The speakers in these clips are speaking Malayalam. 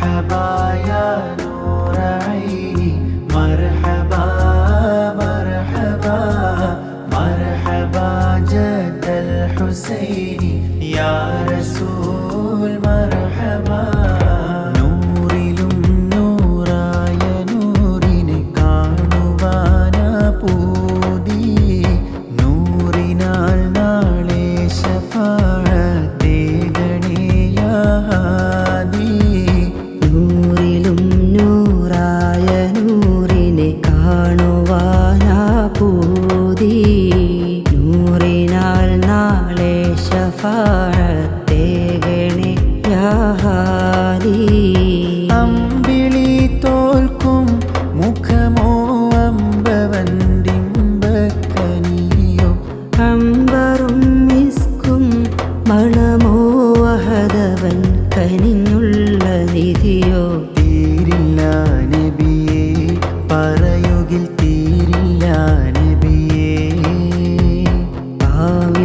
حبايانا കാണുവാനാ പൂതി നൂറിനാൽ നാളെ ശഫാ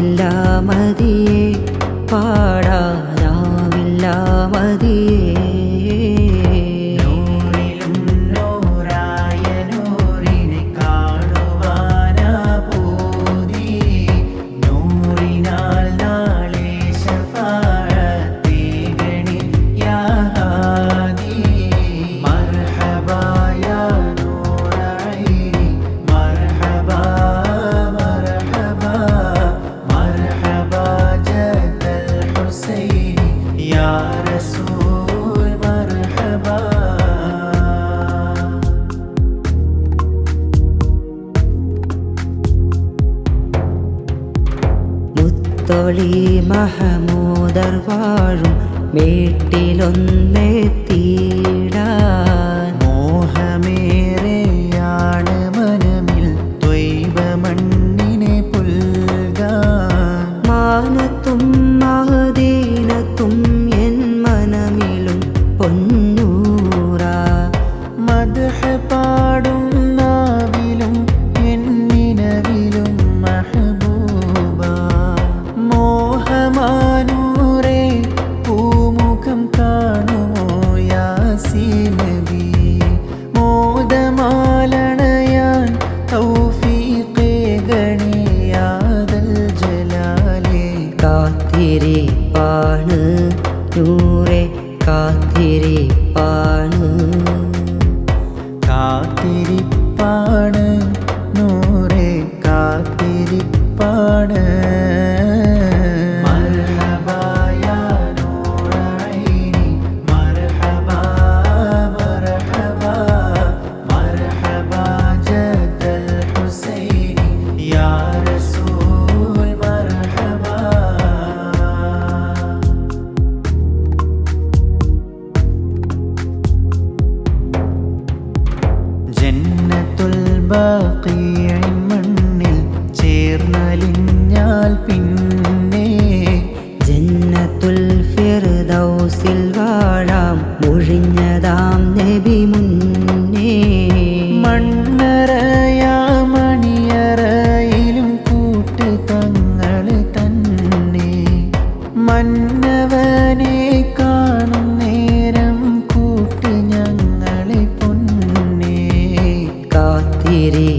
അല്ല മതിയ കാളി മഹമൂദർ വാഴും. വീട്ടിലൊന്നെത്തിയിടാൻ മോഹമേറെയാണ് മനമിൽ ത്വൈവ മണ്ണിനെ പുൽകാൻ. മാനത്തും മഹദീനത്തും എൻ മനമിലും പൊന്നൂറ. മധുഹ പാടും കാത്തിരിപ്പാണ് നൂറെ കാത്തിരിപ്പാണ്. കാത്തിരിപ്പാണ് നൂറെ കാത്തിരിപ്പാണ്. above.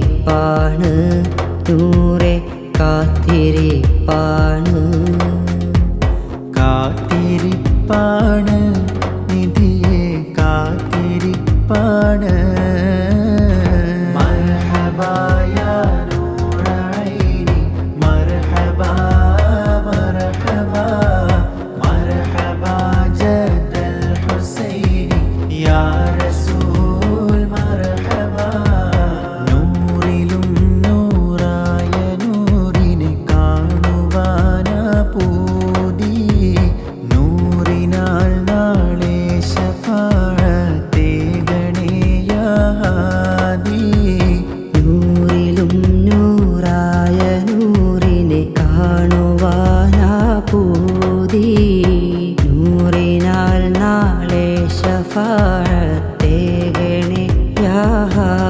കാത്തിരിപ്പാണ് നൂറെ കാത്തിരിപ്പാണ്. കാത്തിരിപ്പാണ്. നിധിയെ കാത്തിരിപ്പാണ്. রাহা